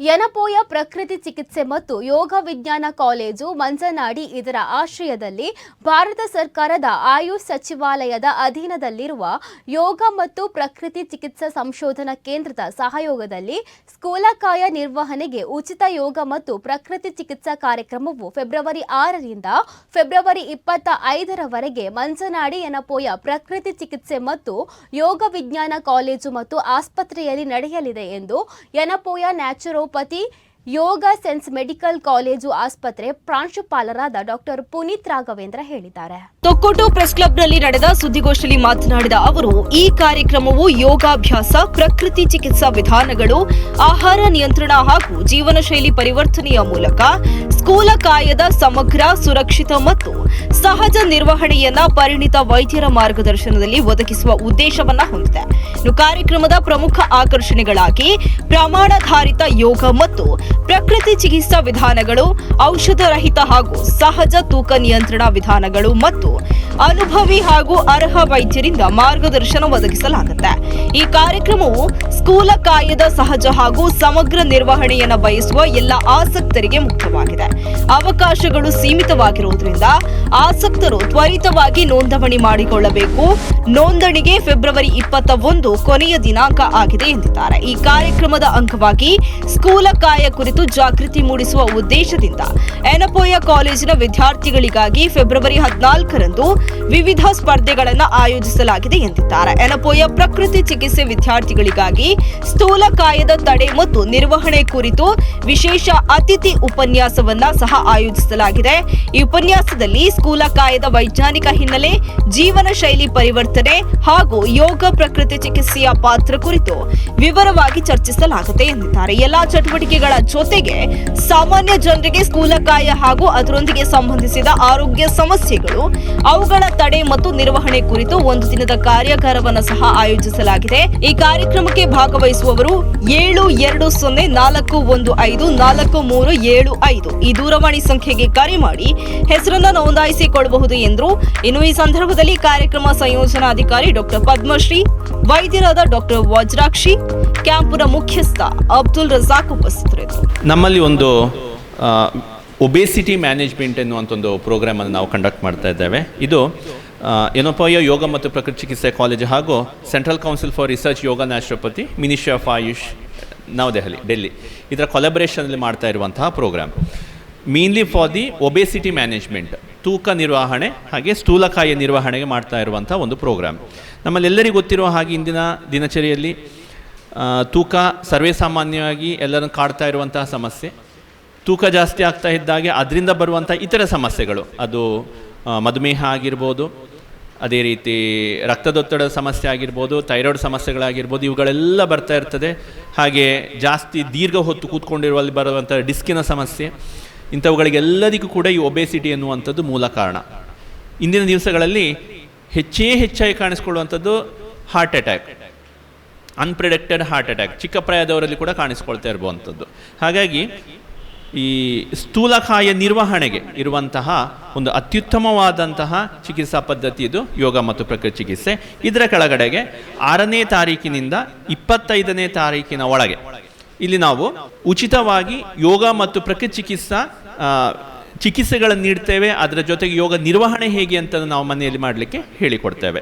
ಯನಪೋಯ ಪ್ರಕೃತಿ ಚಿಕಿತ್ಸೆ ಮತ್ತು ಯೋಗ ವಿಜ್ಞಾನ ಕಾಲೇಜು ಮಂಜನಾಡಿ ಇದರ ಆಶ್ರಯದಲ್ಲಿ ಭಾರತ ಸರ್ಕಾರದ ಆಯುಷ್ ಸಚಿವಾಲಯದ ಅಧೀನದಲ್ಲಿರುವ ಯೋಗ ಮತ್ತು ಪ್ರಕೃತಿ ಚಿಕಿತ್ಸಾ ಸಂಶೋಧನಾ ಕೇಂದ್ರದ ಸಹಯೋಗದಲ್ಲಿ ಸ್ಥೂಲಕಾಯ ನಿರ್ವಹಣೆಗೆ ಉಚಿತ ಯೋಗ ಮತ್ತು ಪ್ರಕೃತಿ ಚಿಕಿತ್ಸಾ ಕಾರ್ಯಕ್ರಮವು ಫೆಬ್ರವರಿ ಆರರಿಂದ ಫೆಬ್ರವರಿ ಇಪ್ಪತ್ತ ಐದರವರೆಗೆ ಮಂಜನಾಡಿ ಯನಪೋಯ ಪ್ರಕೃತಿ ಚಿಕಿತ್ಸೆ ಮತ್ತು ಯೋಗ ವಿಜ್ಞಾನ ಕಾಲೇಜು ಮತ್ತು ಆಸ್ಪತ್ರೆಯಲ್ಲಿ ನಡೆಯಲಿದೆ ಎಂದು Yenepoya naturopathy yoga sciences medical college ಆಸ್ಪತ್ರೆ ಪ್ರಾಂಶುಪಾಲರಾದ ಡಾಕ್ಟರ್ ಪುನೀತ್ ರಾಘವೇಂದ್ರ ಹೇಳಿದ್ದಾರೆ. ತೊಕ್ಕೋಟು ಪ್ರೆಸ್ ಕ್ಲಬ್ನಲ್ಲಿ ನಡೆದ ಸುದ್ದಿಗೋಷ್ಠಿಯಲ್ಲಿ ಮಾತನಾಡಿದ ಅವರು, ಈ ಕಾರ್ಯಕ್ರಮವು ಯೋಗಾಭ್ಯಾಸ, ಪ್ರಕೃತಿ ಚಿಕಿತ್ಸಾ ವಿಧಾನಗಳು, ಆಹಾರ ನಿಯಂತ್ರಣ ಹಾಗೂ ಜೀವನ ಶೈಲಿ ಪರಿವರ್ತನೆಯ ಮೂಲಕ ಸ್ಥೂಲಕಾಯದ ಸಮಗ್ರ, ಸುರಕ್ಷಿತ ಮತ್ತು ಸಹಜ ನಿರ್ವಹಣೆಯನ್ನ ಪರಿಣಿತ ವೈದ್ಯರ ಮಾರ್ಗದರ್ಶನದಲ್ಲಿ ಒದಗಿಸುವ ಉದ್ದೇಶವನ್ನ ಹೊಂದಿದೆ. ಕಾರ್ಯಕ್ರಮದ ಪ್ರಮುಖ ಆಕರ್ಷಣೆಗಳಾಗಿ ಪ್ರಮಾಣಾಧಾರಿತ ಯೋಗ ಮತ್ತು ಪ್ರಕೃತಿ ಚಿಕಿತ್ಸಾ ವಿಧಾನಗಳು, ಔಷಧರಹಿತ ಹಾಗೂ ಸಹಜ ತೂಕ ನಿಯಂತ್ರಣ ವಿಧಾನಗಳು ಮತ್ತು ಅನುಭವಿ ಹಾಗೂ ಅರ್ಹ ವೈದ್ಯರಿಂದ ಮಾರ್ಗದರ್ಶನ ಒದಗಿಸಲಾಗುತ್ತೆ. ಈ ಕಾರ್ಯಕ್ರಮವು ಸ್ಥೂಲಕಾಯದ ಸಹಜ ಹಾಗೂ ಸಮಗ್ರ ನಿರ್ವಹಣೆಯನ್ನು ಬಯಸುವ ಎಲ್ಲ ಆಸಕ್ತರಿಗೆ ಮುಖ್ಯವಾಗಿದೆ. ಅವಕಾಶಗಳು ಸೀಮಿತವಾಗಿರುವುದರಿಂದ ಆಸಕ್ತರು ತ್ವರಿತವಾಗಿ ನೋಂದಣಿ ಮಾಡಿಕೊಳ್ಳಬೇಕು. ನೋಂದಣಿಗೆ ಫೆಬ್ರವರಿ ಇಪ್ಪತ್ತ ಒಂದು ಕೊನೆಯ ದಿನಾಂಕ ಆಗಿದೆ ಎಂದಿದ್ದಾರೆ. ಈ ಕಾರ್ಯಕ್ರಮದ ಅಂಗವಾಗಿ ಸ್ಥೂಲಕಾಯ ಕುರಿತು ಜಾಗೃತಿ ಮೂಡಿಸುವ ಉದ್ದೇಶದಿಂದ ಎನಪೋಯ ಕಾಲೇಜಿನ ವಿದ್ಯಾರ್ಥಿಗಳಿಗಾಗಿ ಫೆಬ್ರವರಿ ಹದಿನಾಲ್ಕರಂದು ವಿವಿಧ ಸ್ಪರ್ಧೆಗಳನ್ನು ಆಯೋಜಿಸಲಾಗಿದೆ ಎಂದಿದ್ದಾರೆ. ಎನಪೋಯ ಪ್ರಕೃತಿ ಚಿಕಿತ್ಸೆ ವಿದ್ಯಾರ್ಥಿಗಳಿಗಾಗಿ ಸ್ಥೂಲಕಾಯದ ತಡೆ ಮತ್ತು ನಿರ್ವಹಣೆ ಕುರಿತು ವಿಶೇಷ ಅತಿಥಿ ಉಪನ್ಯಾಸವನ್ನ ಸಹ ಆಯೋಜಿಸಲಾಗಿದೆ. ಈ ಉಪನ್ಯಾಸದಲ್ಲಿ ಸ್ಥೂಲಕಾಯದ ವೈಜ್ಞಾನಿಕ ಹಿನ್ನೆಲೆ, ಜೀವನ ಶೈಲಿ ಪರಿವರ್ತನೆ ಹಾಗೂ ಯೋಗ ಪ್ರಕೃತಿ ಚಿಕಿತ್ಸೆಯ ಪಾತ್ರ ಕುರಿತು ವಿವರವಾಗಿ ಚರ್ಚಿಸಲಾಗುತ್ತೆ ಎಂದಿದ್ದಾರೆ. ಎಲ್ಲಾ ಚಟುವಟಿಕೆಗಳ ಜೊತೆಗೆ ಸಾಮಾನ್ಯ ಜನರಿಗೆ ಸ್ಥೂಲಕಾಯ ಹಾಗೂ ಅದರೊಂದಿಗೆ ಸಂಬಂಧಿಸಿದ ಆರೋಗ್ಯ ಸಮಸ್ಯೆಗಳು, ಅವುಗಳ ತಡೆ ಮತ್ತು ನಿರ್ವಹಣೆ ಕುರಿತು ಒಂದು ದಿನದ ಕಾರ್ಯಾಗಾರವನ್ನು ಸಹ ಆಯೋಜಿಸಲಾಗಿದೆ. ಈ ಕಾರ್ಯಕ್ರಮಕ್ಕೆ ಭಾಗವಹಿಸುವವರು ಏಳು ಎರಡು ಸೊನ್ನೆ ನಾಲ್ಕು ಒಂದು ಐದು ನಾಲ್ಕು ಮೂರು ಏಳು ಐದು. ಈ ದೂರವಾಣಿ ಸಂಖ್ಯೆಗೆ ಕರೆ ಮಾಡಿ ಹೆಸರನ್ನು ನೋಂದಾಯಿಸಿಕೊಳ್ಳಬಹುದು ಎಂದರು ಇನ್ನು ಈ ಸಂದರ್ಭದಲ್ಲಿ ಕಾರ್ಯಕ್ರಮ ಸಂಯೋಜನಾಧಿಕಾರಿ ಡಾಕ್ಟರ್ ಪದ್ಮಶ್ರೀ, ವೈದ್ಯರಾದ ಡಾಕ್ಟರ್ ವಜ್ರಾಕ್ಷಿ ಕ್ಯಾಂಪ್ನ ಮುಖ್ಯಸ್ಥ ಅಬ್ದುಲ್ ರಜಾಕ್ ಉಪಸ್ಥಿತರಿದ್ದರು. ನಮ್ಮಲ್ಲಿ ಒಂದು ಒಬೇಸಿಟಿ ಮ್ಯಾನೇಜ್ಮೆಂಟ್ ಎನ್ನುವಂಥ ಒಂದು ಪ್ರೋಗ್ರಾಮನ್ನು ನಾವು ಕಂಡಕ್ಟ್ ಮಾಡ್ತಾ ಇದ್ದೇವೆ. ಇದು ಎನೋಪಾಯ ಯೋಗ ಮತ್ತು ಪ್ರಕೃತಿ ಚಿಕಿತ್ಸೆ ಕಾಲೇಜು ಹಾಗೂ central council for research yoga naturopathy ministry of AYUSH Navadehali Delhi ಇದರ ಕೊಲಬ್ರೇಷನಲ್ಲಿ ಮಾಡ್ತಾ ಇರುವಂತಹ programme mainly for the obesity management ತೂಕ ನಿರ್ವಹಣೆ ಹಾಗೆ ಸ್ಥೂಲಕಾಯ ನಿರ್ವಹಣೆಗೆ ಮಾಡ್ತಾ ಇರುವಂಥ ಒಂದು ಪ್ರೋಗ್ರಾಮ್ ನಮ್ಮಲ್ಲೆಲ್ಲರಿಗೂ ಗೊತ್ತಿರುವ ಹಾಗೆ ಇಂದಿನ ದಿನಚರಿಯಲ್ಲಿ ತೂಕ ಸರ್ವೇ ಸಾಮಾನ್ಯವಾಗಿ ಎಲ್ಲರನ್ನು ಕಾಡ್ತಾ ಇರುವಂತಹ ಸಮಸ್ಯೆ. ತೂಕ ಜಾಸ್ತಿ ಆಗ್ತಾ ಇದ್ದಾಗೆ ಅದರಿಂದ ಬರುವಂಥ ಇತರ ಸಮಸ್ಯೆಗಳು. ಅದು ಮಧುಮೇಹ ಆಗಿರ್ಬೋದು, ಅದೇ ರೀತಿ ರಕ್ತದೊತ್ತಡದ ಸಮಸ್ಯೆ ಆಗಿರ್ಬೋದು ಥೈರಾಯ್ಡ್ ಸಮಸ್ಯೆಗಳಾಗಿರ್ಬೋದು, ಇವುಗಳೆಲ್ಲ ಬರ್ತಾ ಇರ್ತದೆ. ಹಾಗೆ ಜಾಸ್ತಿ ದೀರ್ಘ ಹೊತ್ತು ಕೂತ್ಕೊಂಡಿರುವಲ್ಲಿ ಬರುವಂಥ ಡಿಸ್ಕಿನ ಸಮಸ್ಯೆ. ಇಂಥವುಗಳಿಗೆಲ್ಲದಕ್ಕೂ ಕೂಡ ಈ ಒಬೇಸಿಟಿ ಎನ್ನುವಂಥದ್ದು ಮೂಲ ಕಾರಣ. ಇಂದಿನ ದಿವಸಗಳಲ್ಲಿ ಹೆಚ್ಚೇ ಹೆಚ್ಚಾಗಿ ಕಾಣಿಸ್ಕೊಳ್ಳುವಂಥದ್ದು heart attack. Unpredicted heart attack ಚಿಕ್ಕ ಪ್ರಾಯದವರಲ್ಲಿ ಕೂಡ ಕಾಣಿಸ್ಕೊಳ್ತಾ ಇರುವಂಥದ್ದು. ಹಾಗಾಗಿ ಈ ಸ್ಥೂಲಕಾಯ ನಿರ್ವಹಣೆಗೆ ಇರುವಂತಹ ಒಂದು ಅತ್ಯುತ್ತಮವಾದಂತಹ ಚಿಕಿತ್ಸಾ ಪದ್ಧತಿ ಇದು, ಯೋಗ ಮತ್ತು ಪ್ರಕೃತಿ ಚಿಕಿತ್ಸೆ. ಇದರ ಕೆಳಗಡೆಗೆ ಆರನೇ ತಾರೀಕಿನಿಂದ ಇಪ್ಪತ್ತೈದನೇ ತಾರೀಕಿನ ಒಳಗೆ ಇಲ್ಲಿ ನಾವು ಉಚಿತವಾಗಿ ಯೋಗ ಮತ್ತು ಪ್ರಕೃತಿ ಚಿಕಿತ್ಸಾ ಚಿಕಿತ್ಸೆಗಳನ್ನು ನೀಡ್ತೇವೆ. ಅದರ ಜೊತೆಗೆ ಯೋಗ ನಿರ್ವಹಣೆ ಹೇಗೆ ಅಂತ ನಾವು ಮನೆಯಲ್ಲಿ ಮಾಡಲಿಕ್ಕೆ ಹೇಳಿಕೊಡ್ತೇವೆ.